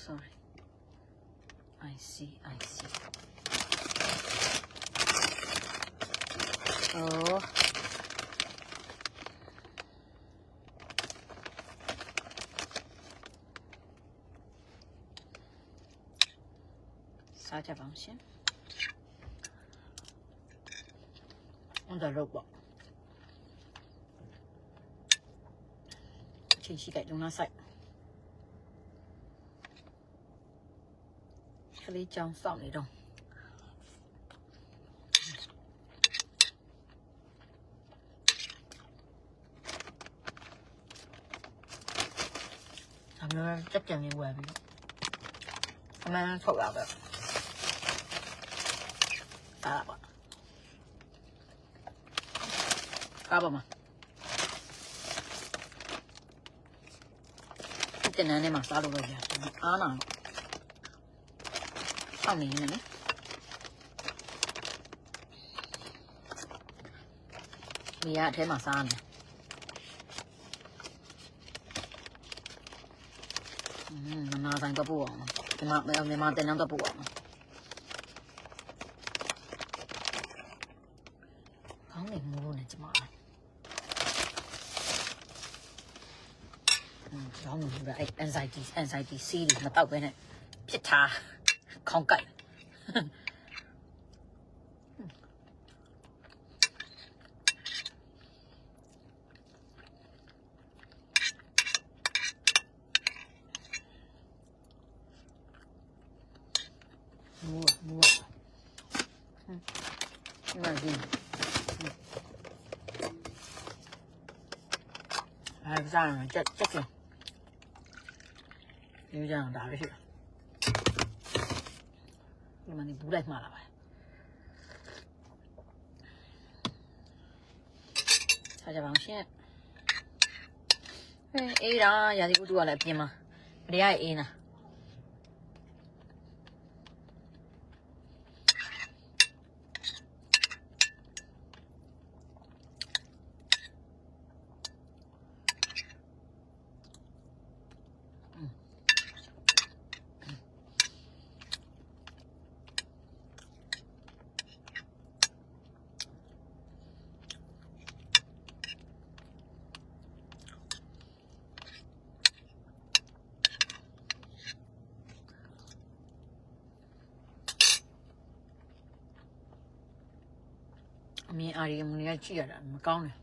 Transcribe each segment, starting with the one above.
Oh, sorry. I see, I see. Oh. စားကြပါအောင်ရှင်။ onda လောက်ပေါ့။အချိန် ကြတယ်လုံးလားဆိုင်။ကလေးကြောင်စောင့်နေတော့အမေကကြက်ကြံနေဝယ်ပြီ။အမေထုတ်လာပဲ။ဒါပါကားပါမတင်နန်းနဲ့မှာစားလို့ပဲကြာအားနာ ဆောင်းနေနေနော်မိရအထဲမှာစားနေอืมမနာဆိုင်တော့ပို့အောင်ဒီမှာမြန်မာတင်နန်းတော့ပို့အောင်ကောင်းနေမိုးလို့နေကျမအဲ့อืมကောင်းနေပြီအဲ့ anxiety anxiety စီးတွေမတော့ဘဲနဲ့ပြစ်ထားခေါင်းကိုက်မိုးမိုး ဟမ်ဒီမှာဒီအဲ့ဒါကချက်ချက်ကဒီကြောင်ဒါပဲရှိတယ် ဒီမှာနေဘူးလိုက်မှားလာပါဆက်ကြပါအောင်ရှင်အေးအေးဒါရာသီဥတုကလည်းအပြင်မှာဘယ်ရအေးနာ အမြင်အာရီအမနေကကြည့်ရတာမကောင်းတယ်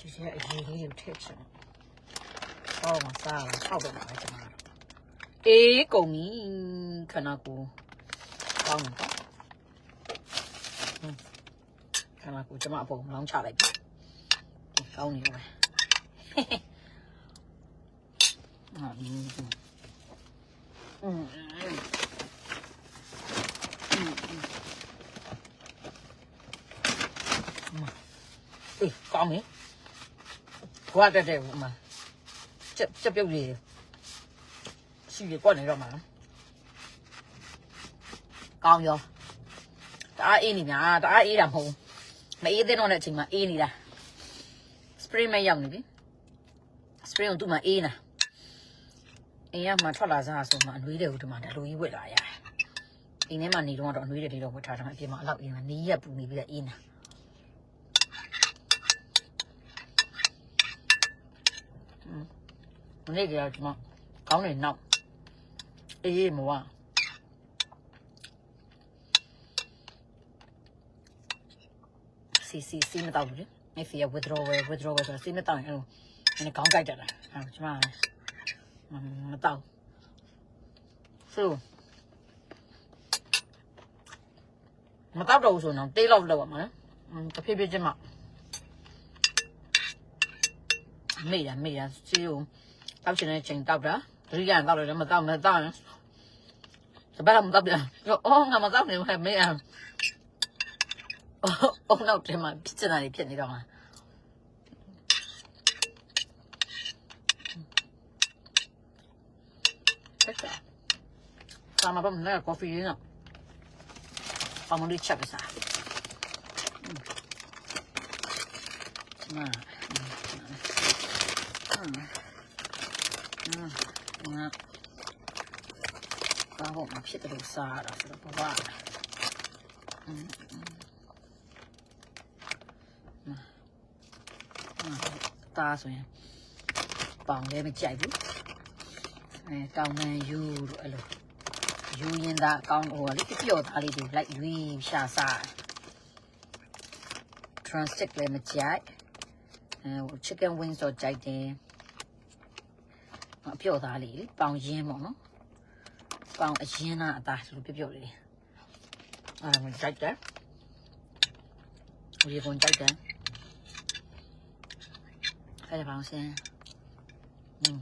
ဒီစရအရေးကြီးကိုထည့်ချင်။အော်မစားဘူးဆောက်တော့မှာပဲကျွန်တော်။အေးကုန်ပြီခဏ ကိုကောင်းတယ်ပေါ့။ခဏကိုကျွန်မအပေါ်လောင်းချလိုက်ပြီ။ကောင်းနေပါ။အာอืมอืมအေးကောင်းပြီ။ဘွားတက်တယ်ဟိုမှာချက်ချက်ပြုတ်လေးရှိရကွက်နေတော့မှာနော်။ကောင်းရော တအားအေးနေများတအားအေးတာမဟုတ်ဘူး။မအေးသေးတော့တဲ့အချိန်မှာအေးနေတာ။ spray မရောက်နေပြီ။ spray ကိုသူ့မှာအေးနေတာ။အိမ်ကမှထွက်လာစားဆိုမှအနွေးတွေကိုဒီမှာဒလိုကြီးဝစ်လာရတယ်။အိမ်ထဲမှာနေတော့တော့အနွေးတွေတွေတော့ဝတ်ထားတယ်အပြင်မှာအလောက်အေးနေနေရက်ပူနေပြီးတော့အေးနေတာ။မနေ့ကကျွန်မကောင်းနေနောက်အေးမဝ စီစီစီမတော့ဘူးလေမေဖီယာ withdrawal withdrawal ဆိုစီမတော့ရင်အဲ့လိုနည်းကောင်းကြိုက်တယ်လားအဲ့ကျွန်မမတော့ဆိုမတော့တော့ဆိုတော့တေးလောက်လောက်ပါမလားတဖြည်းဖြည်းချင်းမမေ့ရမေ့ရစီကိုတောက်ချင်တဲ့ချိန်တောက်တာတတိယတောက်တယ်မတောက်မတောက်ရင်စပတ်မတောက်ပြန်အော်ငါမတောက်နေဘူးမင်းอ่ะ အော်နောက်တည်းမှာဖြစ်ချင်တာတွေဖြစ်နေတော့မှာချက်တာစာမပတ်မလဲကော်ဖီရင်းတော့အမလေးချက်ပစားနာနာနာကားပေါ်မှာဖြစ်တယ်လို့စားရတာဆိုတော့ဘာ တာဆိုရင်ပေါင်လည်းမကြိုက်ဘူးအဲတောင်တန်ယူလို့အဲ့လိုယူရင်သာအကောင်းဟိုကလေပျော့သားလေးတွေလိုက်ယူရှာစား transtick လည်းမကြိုက်အဲဟို chicken wings တော့ကြိုက်တယ်အပျော့သားလေးလေပေါင်ရင်းပေါ့နော်ပေါင်အရင်သားအသားဆိုလို့ပျော့ပျော့လေးအဲ့ဒါမကြိုက်တယ်ဒီပုံကြိုက်တယ် အဲ့ဒါပေါင်စင်းอืม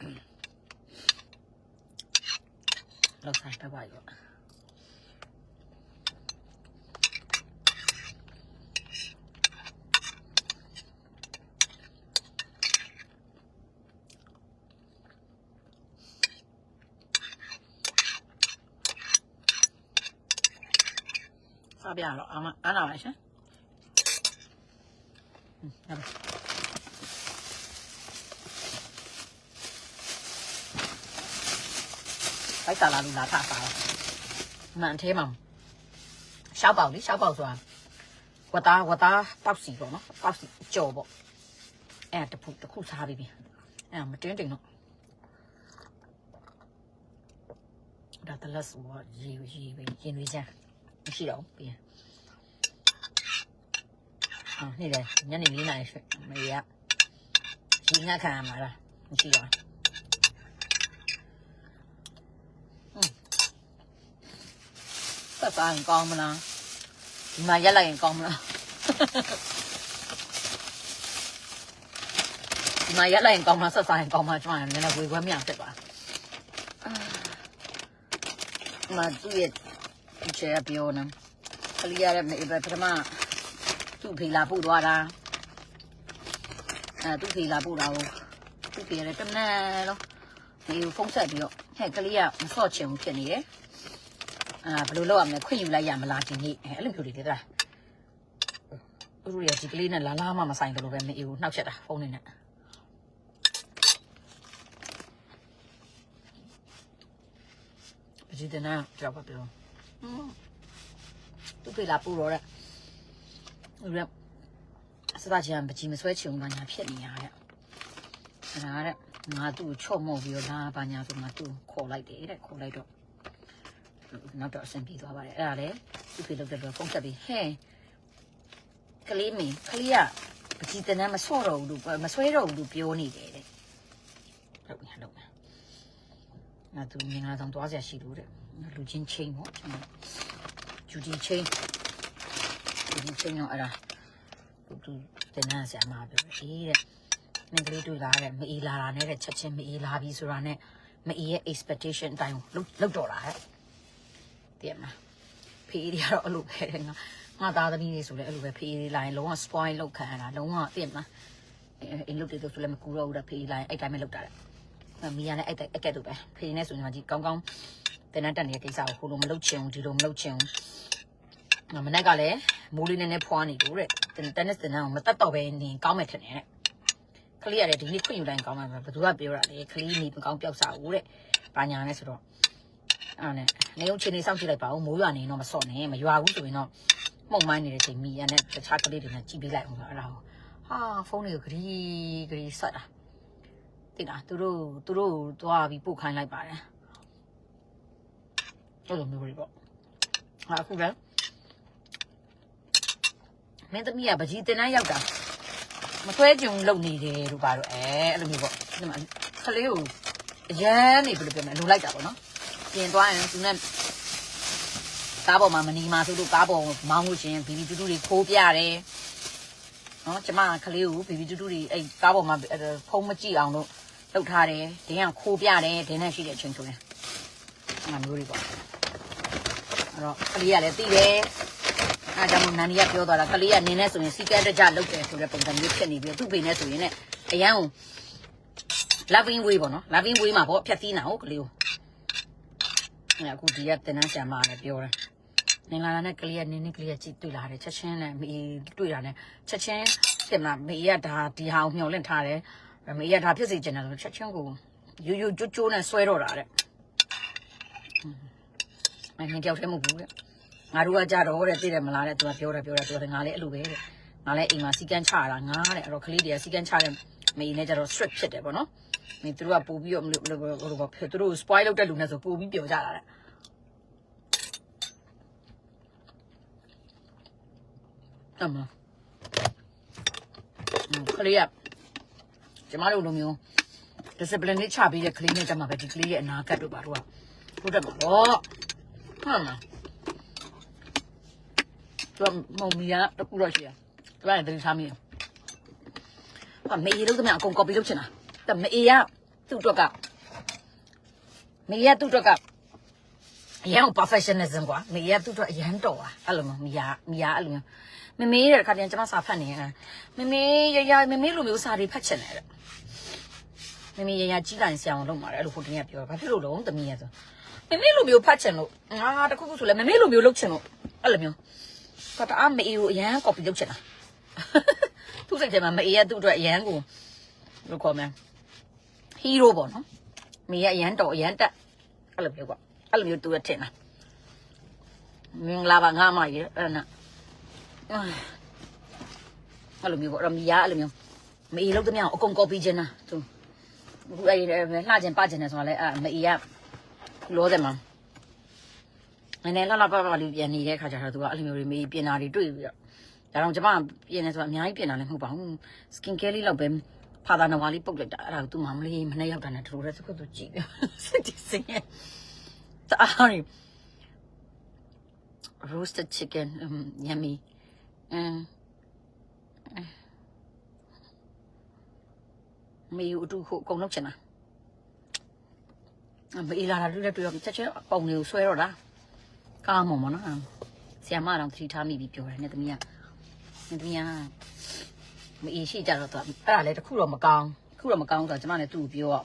မျိုးလေးလောက်ဆိုင်တပါရောစားပြတော့အမအားလာပါရှင်อืมရပါလိုက်တာလာလို့လာထစားတော့မှ န်သေးမှာရှောက်ပေါက်လေရှောက်ပေါက်ဆိုတာဝတ်သားဝတ်သားပေါက်စီပေါ့နော်ပေါက်စီကြော်ပေါ့အဲ့တခုတခုစားပြီးပြီအဲ့မတင်းတင်းတော့ဒါတလက်ဆိုရေရေပဲရင်တွေချမ်းမရှိတော့ဘူးပြန်အာနေလေညနေ ၄နာရီမေရဒီငါခံရမှာလားမရှိတော့ဘူးသက်စားရင်ကောင်းမလားဒီမှာရက်လိုက်ရင်ကောင်းမလားဒီမှာရက်လိုက်ရင်ကောင်းမလားဆက်စားရင်ကောင်းမလားကျွန်တော်ကလည်းနည်းနည်းဝေခွဲမရဖြစ်သွားအာမသူ့ရဲ့ချေပြောနေခလီရတဲ့မေဘပထမသူ့ဖေလာပို့သွားတာအဲသူ့ဖေလာပို့တာကိုသူ့ဖေရတယ်တမန်လုံးဒီဖုန်းဆက်ပြီးတော့ဟဲ့ကလေးကမဆော့ချင်ဘူးဖြစ်နေတယ် အာဘယ်လိုလုပ်ရမလဲခွင့်ယူလိုက်ရမလားဒီနေ့အဲအဲ့လိုမျိုးတွေလေတလားဥရရဒီကလေးနဲ့လာလာမှမဆိုင်တယ်လို့ပဲမအေးဘူးနှောက်ချက်တာဖုန်းနေနဲ့ပကြည့်တဲ့နာကြောက်ပါပြောသူပြေလာပူတော့တဲ့ဥရစတာချင်ပကြီးမဆွဲချင်ဘူးဘာညာဖြစ်နေရတဲ့အဲ့ဒါတဲ့ငါသူ့ကိုချော့မော့ပြီးတော့လာဘာညာဆိုငါသူ့ကိုခေါ်လိုက်တယ်တဲ့ခေါ်လိုက်တော့ နောက်တော့အဆင်ပြေသွားပါတယ်အဲ့ဒါလေသူဖေလောက်တဲ့တော့ဖုန်းဆက်ပြီးဟဲ့ကလေးမင်းကလေးကပကြီးတနမ်းမဆော့တော့ဘူးလို့မဆွဲတော့ဘူးလို့ပြောနေတယ်တဲ့ဟုတ်ပြီဟုတ်ပြီငါသူငင်္ဂလာဆောင်သွားစရာရှိလို့တဲ့လူချင်းချင်းပေါ့ကျွန်တော်ဂျူဒီချင်းဂျူဒီချင်းရောအဲ့ဒါသူသူတနမ်းဆရာမပြောတယ်အေးတဲ့မင်းကလေးတွေ့လာတဲ့မအေးလာတာနဲ့တဲ့ချက်ချင်းမအေးလာပြီဆိုတာနဲ့မအေးရဲ့ expectation အတိုင်းလုတ်လုတ်တော့တာဟဲ့ တည်မလားဖေးတွေကတော့အဲ့လိုပဲတဲ့ငါငါသားသမီးတွေဆိုလည်းအဲ့လိုပဲဖေးတွေလာရင်လုံးဝ spoil လောက်ခံရတာလုံးဝတည်မလားအိမ်လုတ်တွေဆိုလည်းမကူတော့ဘူးတဲ့ဖေးလာရင်အဲ့တိုင်းပဲလုတ်တာတဲ့မီးရလည်းအဲ့တိုက်ကဲ့တူပဲဖေးနေဆိုရင်မှကြီးကောင်းကောင်းတင်တဲ့တက်နေတဲ့ကိစ္စကိုဟိုလိုမလုတ်ချင်ဘူးဒီလိုမလုတ်ချင်ဘူးငါမနေ့ကလည်းမိုးလေးနည်းနည်းဖွာနေလို့တဲ့တက်နစ်တင်အောင်မတက်တော့ပဲနေကောင်းမယ်ထင်တယ်တဲ့ကလေးရတယ်ဒီနေ့ခွင့်ယူတိုင်းကောင်းမှာပဲဘယ်သူကပြောတာလဲကလေးနေမကောင်းပြောက်စားဦးတဲ့ဘာညာလဲဆိုတော့ အဲ့နဲ့နေုံချင်းနေစောင့်ကြည့်လိုက်ပါဦးမိုးရွာနေတော့မစော့နဲ့မရွာဘူးဆိုရင်တော့မှုန်မိုင်းနေတဲ့ချိန်မီရနဲ့တခြားကလေးတွေနဲ့ကြည့်ပေးလိုက်အောင်ဆိုအဲ့ဒါကိုဟာဖုန်းတွေကိုဂရီဂရီဆက်တာတိလားသူတို့သူတို့သွားပြီးပို့ခိုင်းလိုက်ပါတယ်အဲ့လိုမျိုးတွေပေါ့ဟာအခုပဲမင်းသမီးကပကြီးတင်တန်းရောက်တာမဆွဲကြုံလုံနေတယ်လို့ပါတော့အဲအဲ့လိုမျိုးပေါ့ဒီမှာကလေးကိုအရန်နေဘယ်လိုပြောမလဲလိုလိုက်တာပေါ့နော် ပြင်သွားရင်သူနဲ့ကားပေါ်မှာမနီမာဆိုလို့ကားပေါ်မောင်းလို့ရှရင်ဘီဘီတူတူတွေခိုးပြတယ်နော်ကျမကလေးကိုဘီဘီတူတူတွေအဲ့ကားပေါ်မှာဖုံးမကြည့်အောင်လို့လုပ်ထားတယ်ဒင်းကခိုးပြတယ်ဒင်းနဲ့ရှိတဲ့အချိန်ဆိုရင်အဲ့လိုမျိုးတွေပေါ့အဲ့တော့ကလေးကလည်းသိတယ်အဲဒါကြောင့်မို့နန်ဒီကပြောသွားတာကလေးကနင်းနေဆိုရင်စီကဲတကြလုပ်တယ်ဆိုတဲ့ပုံစံမျိုးဖြစ်နေပြီးသူ့ပေနဲ့ဆိုရင်လည်းအရန်ကို loving way ပေါ့နော် loving way မှာပေါ့ဖြတ်သီးနာဟုတ်ကလေးကို အဲ့အခုဒီကတင်နှန်းဆံမလည်းပြောတယ်နင်လာတာနဲ့ကလေးကနင်းနေကလေးကကြည့်တွေ့လာတယ်ချက်ချင်းနဲ့မေတွေ့တာနဲ့ချက်ချင်းတင်မလားမေကဒါဒီဟာကိုမျှော်လင့်ထားတယ်မေကဒါဖြစ်စေချင်တယ်ဆိုချက်ချင်းကိုယူယူကြိုးကြိုးနဲ့ဆွဲတော့တာတဲ့အဲ့နင်ကြောက်တယ်မဟုတ်ဘူးတဲ့ငါတို့ကကြတော့တဲ့သိတယ်မလားတဲ့သူကပြောတယ်ပြောတယ်ပြောတယ်ငါလည်းအဲ့လိုပဲတဲ့ငါလည်းအိမ်မှာစီကန်းချတာငါတဲ့အဲ့တော့ကလေးတွေကစီကန်းချတဲ့မေနဲ့ကြတော့ strict ဖြစ်တယ်ပေါ့နော် မင်းတို့ကပို့ပြီးတော့မလို့ဟိုလိုဖြစ်သူတို့ spoil လုပ်တဲ့လူနဲ့ဆိုပို့ပြီးပြောကြတာတဲ့အမခလေးကကျမတို့လိုမျိုး discipline နဲ့ချပေးတဲ့ကလေးနဲ့ကြမှာပဲဒီကလေးရဲ့အနာဂတ်တို့ပါတော့ဟုတ်တယ်ပေါ့ဟုတ်လားသူမမီယာတကူတော့ရှိရသူကလည်းတတိထားမိရဟာမေးလို့တမအကုန် copy လုပ်ချင်တာ တမေးရသူ့အတွက်ကမေးရသူ့အတွက်ကအရန် professionalism ကွာမေးရသူ့အတွက်အရန်တော်อ่ะအဲ့လိုမျိုးမီယာမီယာအဲ့လိုမျိုးမမေးတဲ့ခါတည်းကျွန်မစာဖတ်နေရမမေးရရမမေးလိုမျိုးစာတွေဖတ်ချင်တယ်တဲ့မမေးရရကြီးလိုက်ဆရာအောင်လုပ်မှာလေအဲ့လိုဟိုတင်းကပြောဘာဖြစ်လို့လဲတမီးရဆိုမမေးလိုမျိုးဖတ်ချင်လို့ငါတခုခုဆိုလဲမမေးလိုမျိုးလုပ်ချင်လို့အဲ့လိုမျိုးကတအားမေးကိုအရန် copy လုပ်ချင်တာသူ့စိတ်ထဲမှာမေးရသူ့အတွက်အရန်ကိုဘယ်လိုခေါ်မ လဲ hero ပေါ့နော်မေရအရန်တော်အရန်တက်အဲ့လိုမျိုးကွာအဲ့လိုမျိုးသူရထင်တာမင်္ဂလာပါငါမကြီးအဲ့နာအဲ့လိုမျိုးပေါ့ရမီယာအဲ့လိုမျိုးမေးလို့တမအောင်အကုန် copy ချင်တာသူအခုအဲ့လှချင်ပချင်တယ်ဆိုတာလဲအဲ့မေးရလောတယ်မှာနည်းနည်းလှလှပပလေးပြန်နေတဲ့ခါကျတော့သူကအဲ့လိုမျိုးတွေမေးပြင်တာတွေတွေ့ပြီးတော့ဒါတော့ကျမပြင်နေဆိုတာအများကြီးပြင်တာလည်းမဟုတ်ပါဘူး skin care လေးလောက်ပဲ ဖာသာနဝါလေးပုတ်လိုက်တာအဲ့ဒါကိုသူ့မမလေးမနဲ့ရောက်တာနဲ့တို့လည်းစကုတ်သူကြည့်စိတ်စင်းရဲ့တာရီ roasted chicken um, yummy အမ်မေယူအတူခုအကုန်လုပ်ချင်တာအမေလာတာတွေ့တဲ့တွေ့တော့ချက်ချင်းပုံတွေကိုဆွဲတော့တာကားမုံမနော်ဆီယမတော့သတိထားမိပြီးပြောတယ်နဲ့သမီးကနဲ့သမီးက မအေးရှိကြတော့သူအဲ့ဒါလည်းတခုတော့မကောင်းတခုတော့မကောင်းဆိုတော့ကျမလည်းသူ့ကိုပြောရ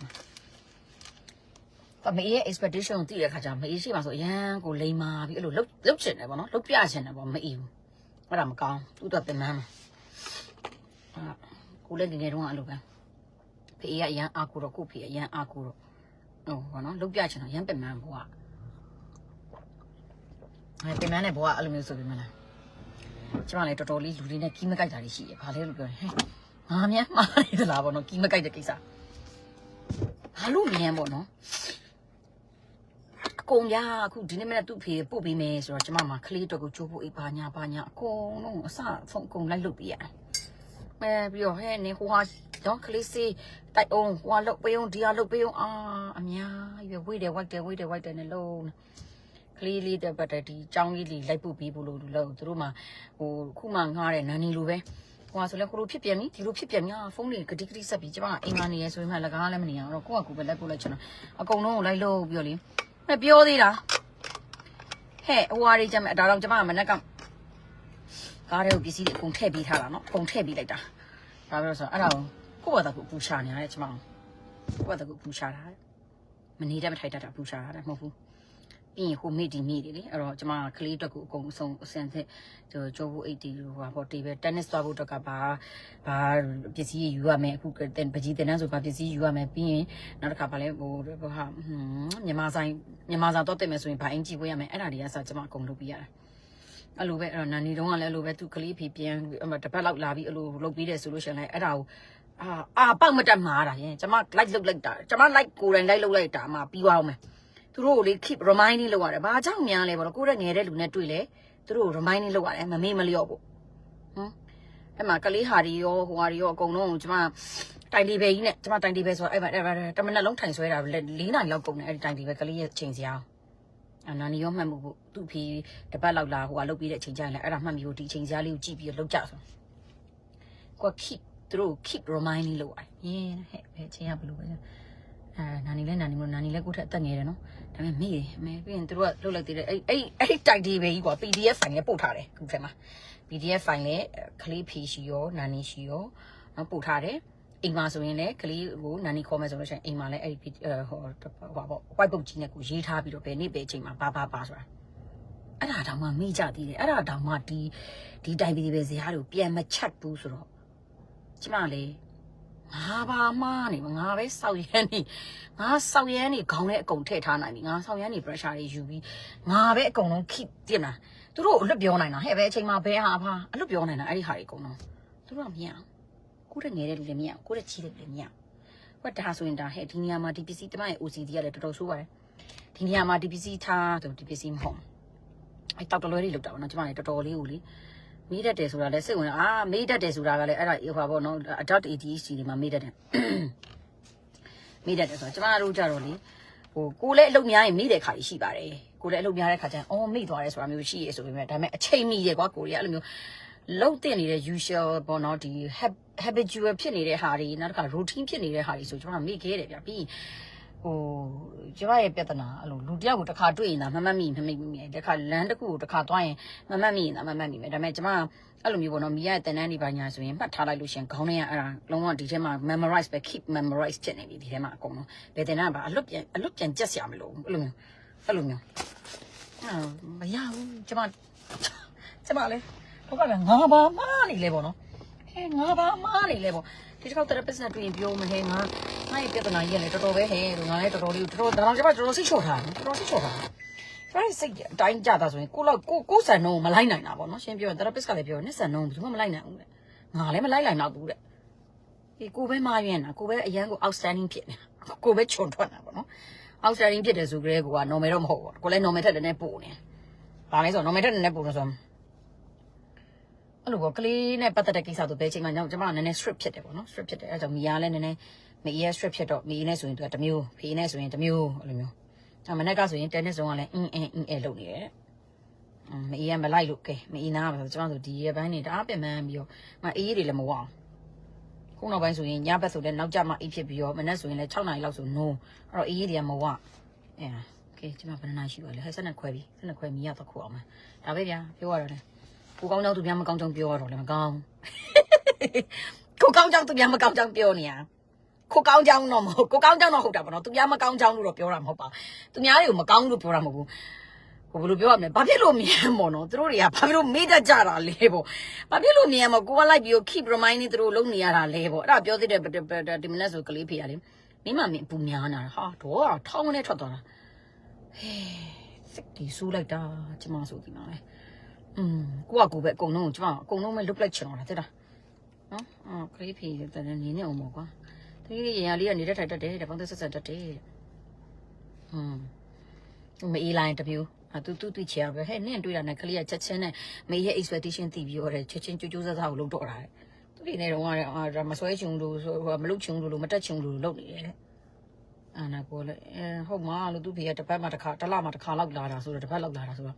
မှာမအေးရဲ့ expectation ကိုသိတဲ့ခါကျမအေးရှိမှဆိုအရန်ကိုလိမ်မာပြီးအဲ့လိုလှုပ်လှုပ်ချင်တယ်ပေါ့နော်လှုပ်ပြချင်တယ်ပေါ့မအေးဘူးအဲ့ဒါမကောင်းသူ့တော့တင်မှန်းမှာအာကိုလည်းငယ်ငယ်တုန်းကအဲ့လိုပဲဖေးကအရန်အာကိုတော့ကိုဖေးအရန်အာကိုတော့ဟိုဘောနော်လှုပ်ပြချင်တော့ရန်ပင်မှန်းဘွားအဲ့ပင်မှန်းနဲ့ဘွားအဲ့လိုမျိုးဆိုပြီးမလား ကျမလည်းတော်တော်လေးလူတွေနဲ့ကြီးမကြိုက်တာတွေရှိတယ်ဘာလဲလို့ပြောရင်ဟဲ့ငါမြန်မှားနေသလားပေါ့နော်ကြီးမကြိုက်တဲ့ကိစ္စဘာလို့မြန်ပေါ့နော်အကုန်ရအခုဒီနေ့မနေ့သူ့ဖေပို့ပေးမယ်ဆိုတော့ကျမမှာကလေးတော့ကိုချိုးဖို့အိပ်ပါညာပါညာအကုန်လုံးအစဖုန်းအကုန်လိုက်လုပ်ပေးရတယ်အဲပြီးတော့ဟဲ့နေဟိုဟာတော့ကလေးစီတိုက်အောင်ဟိုဟာလုပ်ပေးအောင်ဒီဟာလုပ်ပေးအောင်အာအများကြီးပဲဝိတယ်ဝိုက်တယ်ဝိတယ်ဝိုက်တယ်နဲ့လုံး ကလေးလေးတဲ့ပတ်တဲ့ဒီចောင်းလေးလေးလိုက်ပို့ပေးဖို့လို့လို့သူတို့မှဟိုခုမှငှားတဲ့နန်းနီလိုပဲဟိုဟာဆိုလဲကိုလိုဖြစ်ပြန်ပြီဒီလိုဖြစ်ပြန်ညာဖုန်းလေးဂတိဂတိဆက်ပြီးကျမအိမ်မှာနေရဲဆိုရင်မှလကားလည်းမနေအောင်တော့ကိုကကိုပဲလိုက်ပို့လိုက်ချင်တော့အကုန်လုံးကိုလိုက်လို့ပြောလေမပြောသေးတာဟဲ့ဟိုဟာတွေကြမ်းဒါတော့ကျမကမနက်ကကားတွေကိုပစ္စည်းတွေအကုန်ထည့်ပေးထားတာနော်အကုန်ထည့်ပေးလိုက်တာဒါပဲဆိုတော့အဲ့ဒါကိုကိုယ့်ဘာသာကိုပူရှာနေရတယ်ကျမကိုယ့်ဘာသာကိုပူရှာတာမနေတတ်မထိုက်တတ်တာပူရှာတာမဟုတ်ဘူး ပြီးရင်ဟိုမိဒီမိတွေလေအဲ့တော့ကျမကလေးအတွက်ကိုအကုန်အဆုံးအစင်သက်ကျိုးကျိုးဖို့အိတ်တီဟိုဟာပေါ့တေးပဲတက်နစ်သွားဖို့အတွက်ကဘာဘာပစ္စည်းယူရမယ်အခုတင်ပကြီးတင်နှန်းဆိုဘာပစ္စည်းယူရမယ်ပြီးရင်နောက်တစ်ခါဘာလဲဟိုဟာမြန်မာဆိုင်မြန်မာစာတော့တင်မယ်ဆိုရင်ဘာအင်ကြီးဝေးရမယ်အဲ့ဒါတွေကစကျမအကုန်လုပ်ပြရတယ်အဲ့လိုပဲအဲ့တော့နာနီတုံးကလည်းအဲ့လိုပဲသူကလေးဖေပြန်တစ်ပတ်လောက်လာပြီးအဲ့လိုလုပ်ပြီးတယ်ဆိုလို့ရှိရင်လည်းအဲ့ဒါကိုအာအာပေါက်မတက်မှားတာရင်ကျမ like လုပ်လိုက်တာကျမ like ကိုယ်တိုင် like လုပ်လိုက်တာမှပြီးသွားအောင်မယ် သူတို့ကိုလေ keep reminding လုပ်ရတယ်ဘာကြောင့်များလဲပေါ့နော်ကိုယ့်ရဲ့ငယ်တဲ့လူနဲ့တွေ့လေသူတို့ reminding လုပ်ရတယ်မမေ့မလျော့ဘူးမဟမ်အဲ့မှာကလေးဟာဒီရောဟိုဟာဒီရောအကုန်လုံးကိုကျမတိုင်ဒီဘယ်ကြီးနဲ့ကျမတိုင်ဒီဘယ်ဆိုတော့အဲ့မှာအဲ့မှာတမနက်လုံးထိုင်ဆွဲတာ၄နိုင်လောက်ကုန်တယ်အဲ့ဒီတိုင်ဒီဘယ်ကလေးရဲ့ချိန်စရာအနာနီရောမှတ်မှုဖို့သူ့ဖီတပတ်လောက်လာဟိုကလုတ်ပြီးတဲ့အချိန်ကျရင်လည်းအဲ့ဒါမှတ်မျိုးဒီချိန်စရာလေးကိုကြည့်ပြီးတော့လုတ်ကြဆိုကို keep သူတို့ keep reminding လို့ရတယ်ဟင်းဟဲ့ဘယ်ချိန်ရဘလို့ပဲ အဲနာနီလဲနာနီမလို့နာနီလဲကိုယ့်ထက်အသက်ငယ်တယ်နော်ဒါပေမဲ့မေ့တယ်အမေပြီးရင်သူတို့ကလုတ်လိုက်သေးတယ်အဲ့အဲ့အဲ့တိုင်ဒီဘယ်ကြီးကွာ PDF ဖိုင်လေးပို့ထားတယ်ခုထဲမှာ PDF ဖိုင်လေးကလေးဖီရှိရောနာနီရှိရောနော်ပို့ထားတယ်အိမ်မှာဆိုရင်လည်းကလေးကိုနာနီခေါ်မယ်ဆိုလို့ရှိရင်အိမ်မှာလည်းအဲ့ဒီဟိုဟိုပေါ့ white book ကြီးနဲ့ကိုရေးထားပြီးတော့ဘယ်နေ့ဘယ်အချိန်မှာဘာဘာပါဆိုတာအဲ့ဒါတောင်မှမိကြသေးတယ်အဲ့ဒါတောင်မှဒီဒီတိုင်ပြည်ပဲဇာတ်ကိုပြန်မချက်ဘူးဆိုတော့ကျမလေ ငါဘာမှနေငါပဲစောက်ရမ်းနေငါစောက်ရမ်းနေခေါင်းထဲအကုန်ထည့်ထားနိုင်ပြီငါစောက်ရမ်းနေ pressure တွေယူပြီးငါပဲအကုန်လုံး keep တင်လားသူတို့အလွတ်ပြောနိုင်တာဟဲ့ပဲအချိန်မှာဘဲဟာဖာအလွတ်ပြောနိုင်တာအဲ့ဒီဟာတွေအကုန်လုံးသူတို့ကမရအောင်ကိုတဲ့ငယ်တဲ့လူလည်းမရအောင်ကိုတဲ့ကြီးတဲ့လူလည်းမရအောင်ဟောဒါဆိုရင်ဒါဟဲ့ဒီနေရာမှာဒီပစ္စည်းတမရဲ့ OCD ကလည်းတော်တော်ဆိုးပါတယ်ဒီနေရာမှာဒီပစ္စည်းထားဆိုဒီပစ္စည်းမဟုတ်အဲ့တောက်တလွဲလေးလောက်တာပေါ့နော်ကျမလည်းတော်တော်လေးကိုလေ မေးတတ်တယ်ဆိုတာလည်းစိတ်ဝင်အာမေးတတ်တယ်ဆိုတာကလည်းအဲ့ဒါဟိုပါပေါ့နော် adult ADHD တွေမှာမေးတတ်တယ်မေးတတ်တယ်ဆိုတော့ကျမတို့ကြတော့လေဟိုကိုလည်းအလုပ်များရင်မေးတဲ့ခါကြီးရှိပါတယ်ကိုလည်းအလုပ်များတဲ့ခါကျရင်အော်မေ့သွားတယ်ဆိုတာမျိုးရှိရဆိုပေမဲ့ဒါပေမဲ့အချိန်မီရကွာကိုရီးယားအဲ့လိုမျိုးလုံးတင်နေတဲ့ usual ပေါ့နော်ဒီ habitual ဖြစ်နေတဲ့ဟာတွေနောက်တစ်ခါ routine ဖြစ်နေတဲ့ဟာတွေဆိုကျွန်တော်မေ့ခဲ့တယ်ဗျပြီး ဟိုကျမရဲ့ပြဿနာအဲ့လိုလူတယောက်ကိုတစ်ခါတွေ့ရင်ဒါမမတ်မိမမိမိတစ်ခါလမ်းတစ်ခုကိုတစ်ခါသွားရင်မမတ်မိရင်ဒါမမတ်မိမယ်ဒါပေမဲ့ကျမအဲ့လိုမျိုးပေါ့နော်မိရတဲ့တန်တန်းဒီပါညာဆိုရင်မှတ်ထားလိုက်လို့ရှင်ခေါင်းထဲကအဲ့ဒါလုံးဝဒီထဲမှာ memorize ပဲ keep memorize ဖြစ်နေပြီဒီထဲမှာအကုန်လုံးဘယ်တင်တာပါအလွတ်ပြန်အလွတ်ပြန်ကြက်စရာမလိုဘူးအဲ့လိုမျိုးအဲ့လိုမျိုးအာမရဘူးကျမကျမလေတော့ကလည်းငါဘာမှနေလဲပေါ့နော်ဟဲငါဘာမှနေလဲပေါ့ဒီတစ်ခေါက် therapist နဲ့တွေ့ရင်ပြောမဟဲငါ ငါရဲ့ပြဿနာကြီးကလည်းတော်တော်ပဲဟဲလို့ငါလည်းတော်တော်လေးတော်တော်ဒါတော့ကျမတော်တော်စိတ်ချော့ထားတယ်တော်တော်စိတ်ချော့ထားတယ်ကျမစိတ်အတိုင်းကြတာဆိုရင်ကိုလောက်ကိုကိုဆန်တော့မလိုက်နိုင်တာပေါ့နော်ရှင်းပြောရင် therapist ကလည်းပြောနှစ်ဆန်တော့ဘယ်သူမှမလိုက်နိုင်ဘူးတဲ့ငါလည်းမလိုက်နိုင်တော့ဘူးတဲ့ဒီကိုပဲမာရင်တာကိုပဲအရန်ကို outstanding ဖြစ်နေတာကိုပဲခြုံထွက်တာပေါ့နော် outstanding ဖြစ်တယ်ဆိုကြဲကိုက normal တော့မဟုတ်ဘူးကိုလည်း normal ထက်တည်းနဲ့ပို့နေဘာလဲဆိုတော့ normal ထက်တည်းနဲ့ပို့လို့ဆိုအဲ့လိုပေါ့ကလေးနဲ့ပတ်သက်တဲ့ကိစ္စဆိုဘယ်ချိန်မှညောင်ကျမကနည်းနည်း strip ဖြစ်တယ်ပေါ့နော် strip ဖြစ်တယ်အဲကြောင့်မီယာလည်းနည်းနည်း မေးရ strip ဖြစ်တော့မေးနဲ့ဆိုရင်သူကတစ်မျိုးဖေးနဲ့ဆိုရင်တစ်မျိုးအဲ့လိုမျိုးအဲမနေ့ကဆိုရင် tennis ဆုံးကလည်းအင်းအင်းအင်းအဲ့လုပ်နေတယ်မအေးရမလိုက်လို့ကဲမအေးနာမှာကျွန်တော်တို့ဒီရပန်းနေတအားပြန်မှန်းပြီးတော့မအေးတွေလည်းမဝအောင်ခုနောက်ပိုင်းဆိုရင်ညဘက်ဆိုလည်းနောက်ကြမှအေးဖြစ်ပြီးတော့မနေ့ဆိုရင်လည်း6နာရီလောက်ဆိုနိုးအဲ့တော့အေးတွေကမဝအဲကဲကျွန်မဘယ်နှနာရှိပါလဲဟဲ့ဆက်နဲ့ခွဲပြီးဆက်နဲ့ခွဲမိရတော့ခုအောင်မယ်ဒါပဲဗျာပြောရတော့လေကိုကောင်းကြောင့်သူများမကောင်းကြောင့်ပြောရတော့လည်းမကောင်းကိုကောင်းကြောင့်သူများမကောင်းကြောင့်ပြောနေရ ကိုကောင်းကြောင်တော့မဟုတ်ကိုကောင်းကြောင်တော့ဟုတ်တာပေါ့နော်သူများမကောင်းကြောင်လို့တော့ပြောတာမဟုတ်ပါသူများတွေကိုမကောင်းလို့ပြောတာမဟုတ်ဘူးဟိုဘယ်လိုပြောရမလဲဘာဖြစ်လို့မြင်မို့နော်သူတို့တွေကဘာဖြစ်လို့မေ့တတ်ကြတာလဲပေါ့ဘာဖြစ်လို့မြင်မို့ကိုကလိုက်ပြီး keep reminding သူတို့လုပ်နေရတာလဲပေါ့အဲ့ဒါပြောသေးတယ်ဒီမနေ့ဆိုကလေးဖေရလေမိမမင်းပူများနာဟာတော့ထောင်းနေထွက်သွားတာဟဲစိတ်ကြီးဆူလိုက်တာကျမဆိုဒီမှာလေอืมကိုကကိုပဲအကုန်လုံးကျမအကုန်လုံးပဲလုတ်လိုက်ချင်တော့တာတဲ့လားနော်အော်ကလေးဖေတဲ့နေနေအောင်ပေါ့ကွာ တကယ်ရရလေးကနေတဲ့ထိုက်တက်တယ်တပေါင်းသက်ဆက်ဆက်တက်တယ်อืมမအေးလိုင်းတမျိုးအတူတူတူချရပဲဟဲ့နင့်တွေ့တာနဲ့ကလေးကချက်ချင်းနဲ့မေရဲ့ expectation တည်ပြီးတော့ချက်ချင်းကြိုးကြိုးစားစားကိုလုပ်တော့တာတဲ့သူတွေနဲ့တော့ကမဆွဲချုံလို့ဆိုမလုတ်ချုံလို့မတက်ချုံလို့လုပ်နေတယ်တဲ့အာနာကိုလည်းအဲဟုတ်မှာလို့သူဖေကတစ်ပတ်မှတစ်ခါတစ်လမှတစ်ခါလောက်လာတာဆိုတော့တစ်ပတ်လောက်လာတာဆိုတော့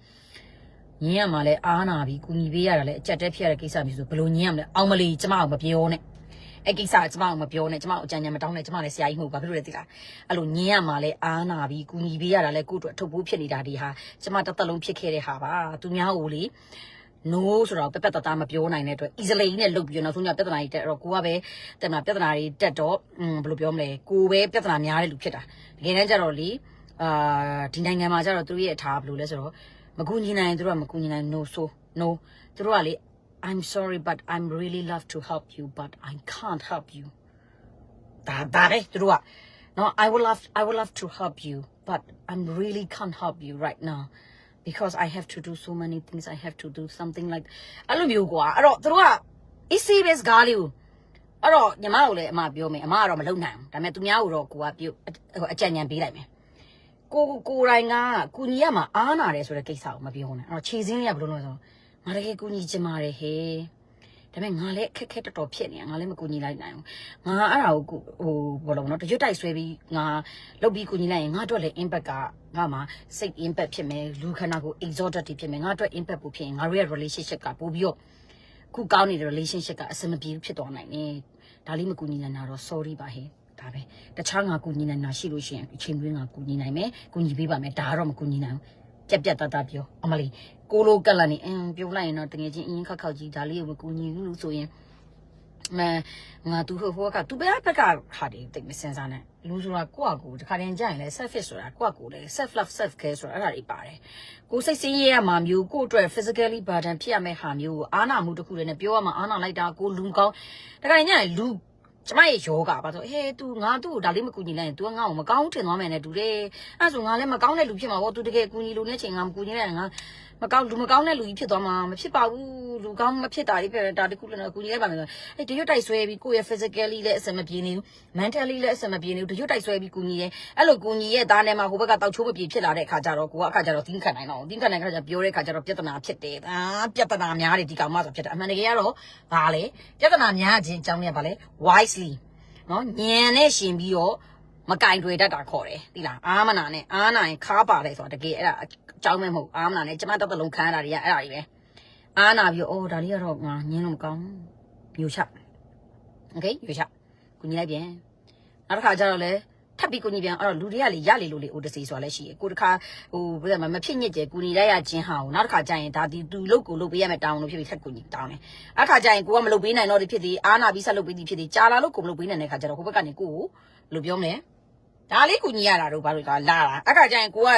ညင်းရမှာလဲအားနာပြီးကုညီပေးရတာလဲအကြက်တက်ဖြစ်ရတဲ့ကိစ္စမျိုးဆိုဘလို့ညင်းရမလဲအောင်မလီကျမအောင်မပြောနဲ့ အဲ့ကိစ္စကကျမအောင်မပြောနဲ့ကျမအောင်အကြံဉာဏ်မတောင်းနဲ့ကျမလည်းဆရာကြီးမဟုတ်ဘာဖြစ်လို့လဲသိလားအဲ့လိုညင်းရမှာလဲအားနာပြီးကုညီပေးရတာလဲကိုယ့်အတွက်အထုပ်ပိုးဖြစ်နေတာဒီဟာကျမတစ်သက်လုံးဖြစ်ခဲ့တဲ့ဟာပါသူများကိုလေ no ဆိုတော့ပက်ပက်တသားမပြောနိုင်တဲ့အတွက် easily နဲ့လုတ်ပြီးတော့နောက်ဆုံးညပြဿနာကြီးတက်တော့ကိုကပဲတက်မှာပြဿနာကြီးတက်တော့อืมဘယ်လိုပြောမလဲကိုပဲပြဿနာများတဲ့လူဖြစ်တာတကယ်တမ်းကျတော့လေအာဒီနိုင်ငံမှာကျတော့သူတို့ရဲ့အထားဘယ်လိုလဲဆိုတော့မကူညီနိုင်သူတို့ကမကူညီနိုင် no so no သူတို့ကလေ I'm sorry but I'm really love to help you but I can't help you ဒါဒါပဲသူတို့က no I will love I will love to help you but I'm really can't help you right now because I have to do so many things I have to do something like အဲ့လိုမျိုးကွာအဲ့တော့သူတို့က easy base ကားလေးကိုအဲ့တော့ညီမတို့လည်းအမပြောမယ်အမကတော့မလုံနိုင်ဘူးဒါပေမဲ့သူများကိုတော့ကိုကပြုတ်အကြံဉာဏ်ပေးလိုက်မယ်ကိုကိုရိုင်းကကုညီရမှာအားနာတယ်ဆိုတဲ့ကိစ္စကိုမပြောနဲ့အဲ့တော့ခြေစင်းလေးကဘယ်လိုလဲဆိုတော့ ငါတကယ်ကုညီချင်ပါတယ်ဟဲ့ဒါပေမဲ့ငါလည်းအခက်အခဲတော်တော်ဖြစ်နေတာငါလည်းမကူညီလိုက်နိုင်ဘူးငါအဲ့ဒါကိုဟိုဘောလုံးနော်တရွတ်တိုက်ဆွဲပြီးငါလုတ်ပြီးကူညီလိုက်ရင်ငါအတွက်လည်း impact ကငါမှာစိတ် impact ဖြစ်မယ်လူခန္ဓာကိုယ် exhausted ဖြစ်မယ်ငါအတွက် impact ပိုဖြစ်ရင်ငါတို့ရဲ့ relationship ကပိုပြီးတော့ခုကောင်းနေတဲ့ relationship ကအဆင်မပြေဘူးဖြစ်သွားနိုင်တယ်ဒါလေးမကူညီနိုင်တာတော့ sorry ပါဟဲ့ဒါပဲတခြားငါကူညီနိုင်တာရှိလို့ရှိရင်အချိန်တွင်းငါကူညီနိုင်မယ်ကူညီပေးပါမယ်ဒါကတော့မကူညီနိုင်ဘူးပြက်ပြက်တတ်တတ်ပြောအမလီ ကိုလိုကက်လာနေအင်းပြောလိုက်ရင်တော့တကယ်ချင်းအင်းခက်ခောက်ကြီးဒါလေးကိုမကူညီဘူးလို့ဆိုရင်မငါသူဟိုဟိုကသူဘယ်ဘက်ကဟာဒီတိတ်မစင်စားနဲ့လူဆိုတာကိုယ့်အကူတခါတည်းကြာရင်လဲ selfish ဆိုတာကိုယ့်အကူလဲ self love self care ဆိုတာအဲ့ဒါတွေပါတယ်ကိုယ်စိတ်ဆင်းရဲရမှာမျိုးကိုယ့်အတွက် physically burden ဖြစ်ရမယ့်ဟာမျိုးကိုအာနာမှုတစ်ခုလည်းနဲ့ပြောရမှာအာနာလိုက်တာကိုလူကောင်းတခါတည်းကြာရင်လူကျမရဲ့ယောဂပါဆိုဟဲ तू ငါသူ့ကိုဒါလေးမကူညီလိုက်ရင် तू ကငါ့ကိုမကောင်းထင်သွားမယ်နဲ့တူတယ်အဲ့ဆိုငါလည်းမကောင်းတဲ့လူဖြစ်မှာပေါ့ तू တကယ်ကူညီလို့နဲ့ချိန်ငါမကူညီလိုက်ရင်ငါ မကောင်းလူမကောင်းတဲ့လူကြီးဖြစ်သွားမှာမဖြစ်ပါဘူးလူကောင်းမဖြစ်တာလေးပဲဒါတခုလည်းကူညီလိုက်ပါမယ်အဲတရွတ်တိုက်ဆွဲပြီးကိုယ့်ရဲ့ physically လည်းအဆင်မပြေနေဘူး mentally လည်းအဆင်မပြေနေဘူးတရွတ်တိုက်ဆွဲပြီးကူညီရဲအဲ့လိုကူညီရဲသားနဲ့မှဟိုဘက်ကတောက်ချိုးမပြေဖြစ်လာတဲ့အခါကျတော့ကိုကအခါကျတော့သင်းခံနိုင်တော့သင်းခံနိုင်ခါကျပြောတဲ့အခါကျတော့ပြဿနာဖြစ်တယ်အာပြဿနာများတယ်ဒီကောင်မဆိုဖြစ်တယ်အမှန်တကယ်ကတော့ဗာလေပြဿနာများခြင်းအကြောင်းလည်းဗာလေ wisely နော်ညံနဲ့ရှင်ပြီးတော့ မကင်တွေတတ်တာခေါ်တယ်သိလားအာမနာနဲ့အာနာရင်ခါပါတယ်ဆိုတာတကယ်အဲ့ဒါအကြောင်းမဲမဟုတ်အာမနာနဲ့ကျမတက်တလုံးခံရတာတွေကအဲ့ဒါတွေပဲအာနာပြီးတော့အော်ဒါလေးကတော့ငါညင်းလို့မကောင်းဘူးမျိုးချโอเคမျိုးချကုညီလိုက်ပြန်နောက်တစ်ခါကျတော့လဲထပ်ပြီးကုညီပြန်အဲ့တော့လူတွေကလေရလေလို့လေအိုတစီဆိုတာလည်းရှိရကိုတစ်ခါဟိုဘယ်မှာမဖြစ်ညစ်ကြကုညီလိုက်ရခြင်းဟာကိုနောက်တစ်ခါကျရင်ဒါဒီသူလုတ်ကိုလုတ်ပေးရမယ်တောင်းလို့ဖြစ်ပြီးထပ်ကုညီတောင်းတယ်အခါကျရင်ကိုကမလုတ်ပေးနိုင်တော့ဒီဖြစ်သည်အာနာပြီးဆက်လုတ်ပေးသည်ဖြစ်သည်ကြာလာလို့ကိုမလုတ်ပေးနိုင်တဲ့ခါကျတော့ဟိုဘက်ကနေကိုကိုဘယ်လိုပြောမလဲ ဒါလေးကူညီရတာတို့ဘာလို့ကလာတာအခါကျရင်ကိုက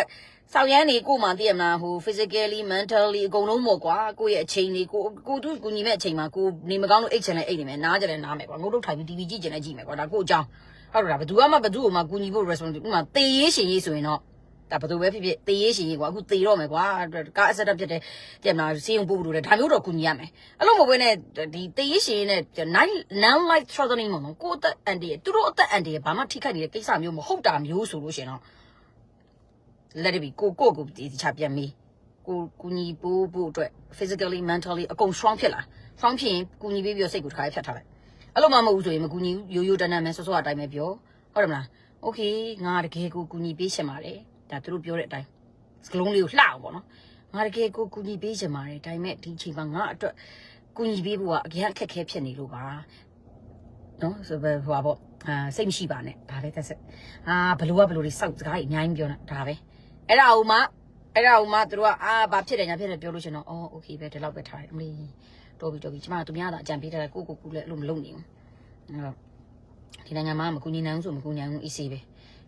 စောက်ရမ်းနေကိုမှသိရမလားဟို physically mentally အကုန်လုံးပေါ့ကွာကိုရဲ့အချိန်လေးကိုကိုတို့ကူညီမဲ့အချိန်မှာကိုနေမကောင်းလို့အိတ်ချင်လဲအိတ်နေမယ်နားကြလဲနားမယ်ကွာငုတ်တို့ထိုင်ပြီး TV ကြည့်ချင်လဲကြည့်မယ်ကွာဒါကိုအကြောင်းဟုတ်တယ်ဒါဘယ်သူမှဘယ်သူ့ကိုမှကူညီဖို့ responsibility ဥမာတေးရေးရှင်ရေးဆိုရင်တော့ ဒါဘယ်သူပဲဖြစ်ဖြစ်တေးရေးရှင်ရေးကွာအခုတေးတော့မယ်ကွာကားအဆက်တက်ဖြစ်တယ်တဲ့မလားစေးုံပို့ဖို့လို့ဒါမျိုးတော့ကူညီရမယ်အဲ့လိုမဟုတ်ဘဲနဲ့ဒီတေးရေးရှင်ရေးနဲ့ non life threatening ပေါ့နော်ကိုအသက်အန်တီသူတို့အသက်အန်တီဘာမှထိခိုက်နေတဲ့ကိစ္စမျိုးမဟုတ်တာမျိုးဆိုလို့ရှင်တော့ let it be ကိုကိုကိုဒီချပြန်မေးကိုကူညီပို့ဖို့အတွက် physically mentally အကုန် strong ဖြစ်လာ strong ဖြစ်ရင်ကူညီပေးပြီးတော့စိတ်ကိုတစ်ခါဖြတ်ထားလိုက်အဲ့လိုမှမဟုတ်ဘူးဆိုရင်မကူညီဘူးရိုးရိုးတန်းတန်းပဲစောစောအတိုင်းပဲပြောဟုတ်တယ်မလား okay ငါတကယ်ကိုကူညီပေးချင်ပါတယ် ဒါသူတို့ပြောတဲ့အတိုင်းစကလုံးလေးကိုလှအောင်ပေါ့နော်ငါတကယ်ကိုကူညီပေးချင်ပါတယ်ဒါပေမဲ့ဒီအချိန်မှာငါအတွက်ကူညီပေးဖို့ကအရင်အခက်ခဲဖြစ်နေလို့ပါနော်ဆိုပဲဟိုပါပေါ့အာစိတ်မရှိပါနဲ့ဒါပဲသက်ဆက်အာဘလို့ကဘလို့တွေစောက်စကားကြီးအများကြီးပြောနေတာဒါပဲ အဲ့ဒါဥမာအဲ့ဒါဥမာသူတို့ကအာဘာဖြစ်တယ်ညာဖြစ်တယ်ပြောလို့ရှင်တော့အော်โอเคပဲဒီလောက်ပဲထားတယ်အမလီတော်ပြီတော်ပြီကျမတို့သူများသာအကြံပေးထားတယ်ကိုကိုကူလည်းအဲ့လိုမလုပ်နေဘူးအဲ့တော့ဒီနိုင်ငံမှာမကူညီနိုင်ဘူးဆိုမကူညီနိုင်ဘူး easy ပဲ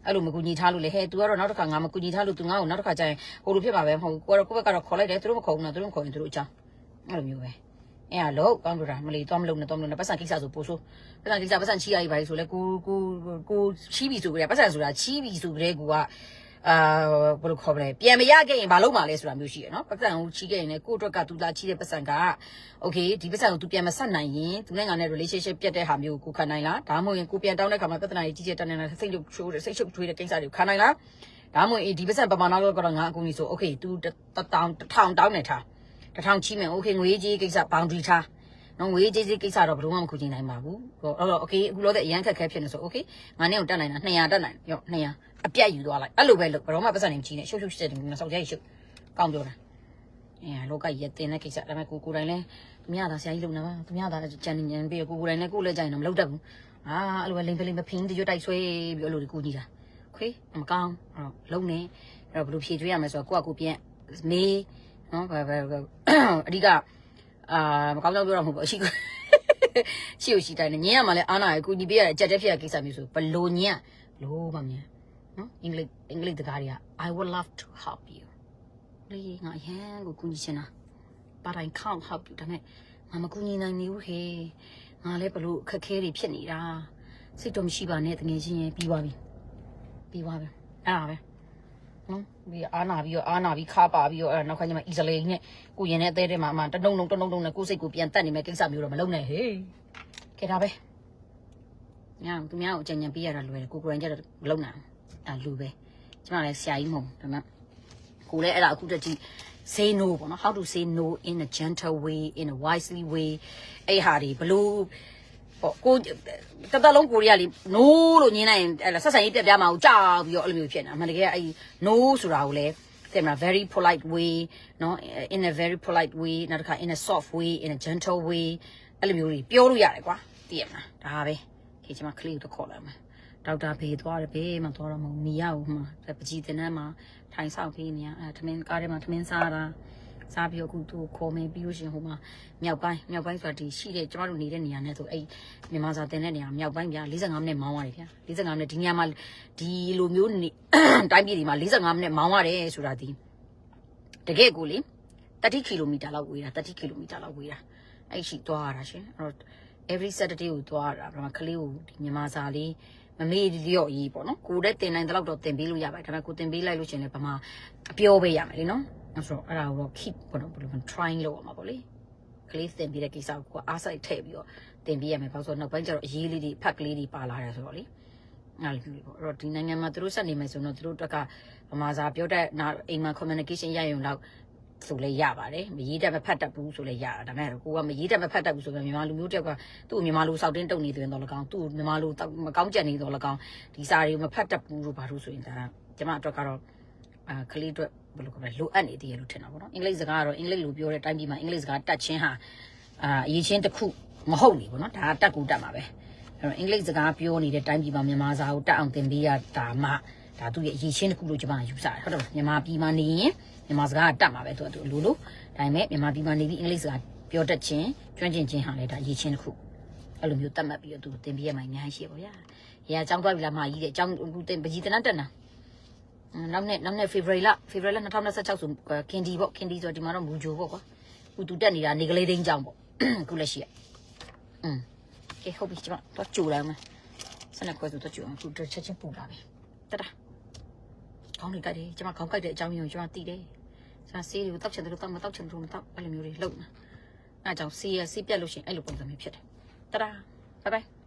အဲ့လိုမကူညီထားလို့လေဟဲ့ तू ကတော့နောက်တစ်ခါငါမကူညီထားလို့ तू ငါ့ကိုနောက်တစ်ခါကျရင်ဟိုလိုဖြစ်မှာပဲမဟုတ်ဘူးကိုကတော့ကိုယ့်ဘက်ကတော့ခေါ်လိုက်တယ်သူတို့မခေါ်ဘူးနော်သူတို့မခေါ်ရင်သူတို့အကြောင်းအဲ့လိုမျိုးပဲအဲ့ဒါလို့ကောင်းလို့တာမလီတော့မလုပ်နဲ့တော့မလုပ်နဲ့ပတ်စံကိစ္စဆိုပို့ဆိုပတ်စံကိစ္စပတ်စံချီရည်ပါလေဆိုလဲကိုကိုကိုချီးပြီဆိုကြတယ်ပတ်စံဆိုတာချီးပြီဆိုကြတဲ့ကူက အာဘယ်လိုခေါ်မလဲပြန်မရခဲ့ရင်ဘာလုပ်မှာလဲဆိုတာမျိုးရှိရနော်ပတ်စံကိုချီးခဲ့ရင်လည်းကိုယ့်အတွက်ကသူလာချီးတဲ့ပတ်စံကโอเคဒီပတ်စံကို तू ပြန်မဆက်နိုင်ရင်သူနဲ့ငါနဲ့ relationship ပြတ်တဲ့ဟာမျိုးကိုခံနိုင်လားဒါမှမဟုတ်ရင်ကိုပြန်တောင်းတဲ့ခါမှာပြဿနာကြီးကြီးကျယ်တက်နေတာစိတ်ချုပ်ချိုးတယ်စိတ်ချုပ်ချွေးတဲ့ကိစ္စတွေကိုခံနိုင်လားဒါမှမဟုတ်ဒီပတ်စံပမာဏလောက်ကတော့ငါအကူကြီးဆိုโอเค तू တတောင်းတစ်ထောင်တောင်းနေထားတစ်ထောင်ချီးမယ်โอเคငွေကြီးကိစ္စ boundary ထားနော်ငွေကြီးကြီးကိစ္စတော့ဘယ်လိုမှမခုချင်နိုင်ပါဘူးဟောအဲ့တော့ okay အခုလောတဲ့အရန်ခက်ခဲဖြစ်နေဆို okay ငါနဲ့ကိုတက်နိုင်တာ200တက်နိုင်ရော200 အပြတ်ယူသွားလိုက်အဲ့လိုပဲလို့ဘယ်တော့မှပတ်စံနေမကြီးနဲ့ရှုပ်ရှုပ်ရှက်တယ်ငါစောက်ကြရရှုပ်ကောင်းပြောတာအဲလောကကြီးရတင်တဲ့ကိစ္စဒါပေမဲ့ကိုကိုတိုင်းလဲသူများသာဆရာကြီးလုံနေပါသူများသာကြံနေညံပြီးကိုကိုတိုင်းလဲကိုလည်းကြိုင်တော့မလုပ်တတ်ဘူးအာအဲ့လိုပဲလိမ့်ပလိမ့်မဖင်းတရွတ်တိုက်ဆွဲပြီးအဲ့လိုကိုကြီးတာခွေးမကောင်းအဲ့တော့လုံနေအဲ့တော့ဘယ်လိုဖြေကျွေးရမလဲဆိုတော့ကိုကကိုပြန်မေးနော်ဘယ်ဘယ်အဓိကအာမကောင်းတော့ပြောတော့မဟုတ်ဘူးအရှိရှိရှိတိုင်းညင်ရမှာလဲအာနာရကိုကြီးပေးရတဲ့အကြက်တက်ဖြစ်ရကိစ္စမျိုးဆိုဘလို့ညင်လို့မမြင် နော်အင်္ဂလိပ်အင်္ဂလိပ်တကားတွေက I would love to help you လေငါအရန်ကိုကူညီချင်တာ but I can't help you ဒါနဲ့ငါမကူညီနိုင်နေဘူးဟေငါလည်းဘလို့အခက်ခဲတွေဖြစ်နေတာစိတ်တော့မရှိပါနဲ့တကယ်ချင်းရင်ပြီးသွားပြီပြီးသွားပြီအဲ့ဒါပဲနော်ဒီအာနာပြီးတော့အာနာပြီးခါပါပြီးတော့အဲ့နောက်ခါကျမှအီဇလေးနဲ့ကိုရင်နဲ့အသေးတဲ့မှာအမှတနှုံလုံးတနှုံလုံးနဲ့ကိုစိတ်ကိုပြန်တက်နေမဲ့ကိစ္စမျိုးတော့မလုပ်နဲ့ဟေးကဲဒါပဲညာသူများကိုအကြံဉာဏ်ပေးရတာလွယ်တယ်ကိုကိုရင်ကျတော့မလုပ်နိုင်ဘူး ဒါလူပဲကျမလည်းဆရာကြီးမဟုတ်ဘူးဒါပေမဲ့ကိုလည်းအဲ့ဒါအခုတည်းက say no ပေါ့နော် how to say no in a gentle way in a wisely way အဲ့ဟာတွေဘလို့ပေါ့ကိုတတလုံးကိုရီးယားလေး no လို့ညင်းလိုက်ရင်အဲ့ဒါဆက်ဆံရေးပြက်ပြားမအောင်ကြာပြီးတော့အဲ့လိုမျိုးဖြစ်နေတာအမှန်တကယ်အဲ့ no ဆိုတာကိုလည်းတဲ့မလား very polite way เนาะ in a very polite way နောက်တစ်ခါ in a soft way in a gentle way အဲ့လိုမျိုးတွေပြောလို့ရတယ်ကွာသိရမလားဒါပဲခေချင်မကလေးကိုခေါ်လိုက်မယ် ဒေါက်တာဘေးသွားတယ်ဘေးမှာသွားတော့မဟုတ်မီရဘူးမှာပကြီးတင်တန်းမှာထိုင်ဆောက်ပြီးနေရအဲထမင်းကားထဲမှာထမင်းစားတာစားပြီးတော့အခုသူ့ကိုခေါ်မယ်ပြီးလို့ရှရင်ဟိုမှာမြောက်ပိုင်းမြောက်ပိုင်းဆိုတာဒီရှိတဲ့ကျမတို့နေတဲ့နေရာနဲ့ဆိုအဲ့မြန်မာစာတင်တဲ့နေရာမြောက်ပိုင်းဗျာ45မိနစ်မောင်းရတယ်ဗျာ45မိနစ်ဒီနေရာမှာဒီလိုမျိုးနေတိုင်းပြည်ဒီမှာ45မိနစ်မောင်းရတယ်ဆိုတာဒီတကယ်ကိုလေ30ကီလိုမီတာလောက်ဝေးတာ30ကီလိုမီတာလောက်ဝေးတာအဲ့ရှိသွားရတာရှင်အဲ့တော့ every saturday ကိုသွားတာဒါမှကလေးကိုဒီမြန်မာစာလေး မမေ့လျော့ရေးပေါ့နော်ကိုလည်းတင်နိုင်တဲ့လောက်တော့တင်ပေးလို့ရပါတယ်ဒါပေမဲ့ကိုတင်ပေးလိုက်လို့ရှင်လည်းဗမာအပြောပေးရမယ်လीနော်အဲ့ဆိုတော့အဲ့ဒါကိုတော့ keep ပေါ့နော်ဘယ်လိုမှ trying လုပ်အောင်ပါပေါ့လေကလေးတင်ပေးတဲ့ကိစ္စကိုကိုအားစိုက်ထည့်ပြီးတော့တင်ပေးရမယ်ဘာလို့ဆိုတော့နောက်ပိုင်းကျတော့အရေးလေးတွေဖက်ကလေးတွေပါလာတယ်ဆိုတော့လေအဲ့လိုမျိုးပေါ့အဲ့တော့ဒီနိုင်ငံမှာသူတို့ဆက်နေမယ်ဆိုတော့သူတို့တက်ကဗမာစာပြောတဲ့နာအိမ်မှာ communication ရရုံလောက် ဆိုလဲရပါတယ်မရေးတတ်မဖတ်တတ်ဘူးဆိုလဲရတာဒါပေမဲ့ကိုကမရေးတတ်မဖတ်တတ်ဘူးဆိုရင်မြန်မာလူမျိုးတယောက်ကသူ့ကိုမြန်မာလူစောက်တင်းတုံနေတယ်တော့လကောင်သူ့ကိုမြန်မာလူမကောင်းကြံနေတော့လကောင်ဒီစာတွေကိုမဖတ်တတ်ဘူးလို့ဘာလို့ဆိုရင်ဒါကကျမအတွက်ကတော့အာကလေးအတွက်ဘယ်လိုခေါ်လဲလိုအပ်နေသေးရလို့ထင်တာပေါ့နော်အင်္ဂလိပ်စကားကတော့အင်္ဂလိပ်လိုပြောတဲ့အတိုင်းပြည်မှာအင်္ဂလိပ်စကားတတ်ချင်းဟာအာအရေးချင်းတစ်ခုမဟုတ်နေဘူးနော်ဒါကတတ်ကူတတ်မှာပဲအဲ့တော့အင်္ဂလိပ်စကားပြောနေတဲ့တိုင်းပြည်မှာမြန်မာစာကိုတတ်အောင်သင်ပေးရတာမှ ဒါသူ့ရဲ့အရေးချင်းတစ်ခုလို့ကျမယူဆတယ်ဟုတ်တယ်မြန်မာပြည်မှာနေရင်မြန်မာစကားကတတ်မှာပဲသူကသူလိုလိုဒါပေမဲ့မြန်မာပြည်မှာနေပြီးအင်္ဂလိပ်စကားပြောတတ်ချင်းကျွမ်းကျင်ချင်းဟာလည်းဒါအရေးချင်းတစ်ခုအဲ့လိုမျိုးတတ်မှတ်ပြီးတော့သူသင်ပေးရမှာအများကြီးရှိပါဗျာ။ရေအကြောင်းသွားပြီလားမကြီးတဲ့အကြောင်းအခုသင်ပကြီးတနတ်တက်နာ။နောက်နေ့နောက်နေ့ February လ February လ2026ဆိုကင်ဒီပေါ့ကင်ဒီဆိုဒီမှာတော့မူဂျိုပေါ့ကွာ။အခုသူတက်နေတာနေကလေးတင်းကြောင်းပေါ့။အခုလက်ရှိရ။อืมကဲဟုတ်ပြီကျမတော့ကြိုလိုက်မယ်။စနေခွဲဆိုတော့ကြိုအောင်အခုချက်ချင်းပူလာပြီ။တတာ။ ခေါင်းလေးကြိုက်တယ်ကျမခေါင်းကြိုက်တဲ့အကြောင်းရင်းကိုကျမသိတယ်။ကျမဆေးတွေကိုတောက်ချင်တယ်လို့တောက်မတောက်ချင်ဘူးမတောက်အဲ့လိုမျိုးတွေလုပ်နေ။အဲအကြောင်းဆေးရဆေးပြတ်လို့ရှိရင်အဲ့လိုပုံစံမျိုးဖြစ်တယ်။တတာ။ Bye bye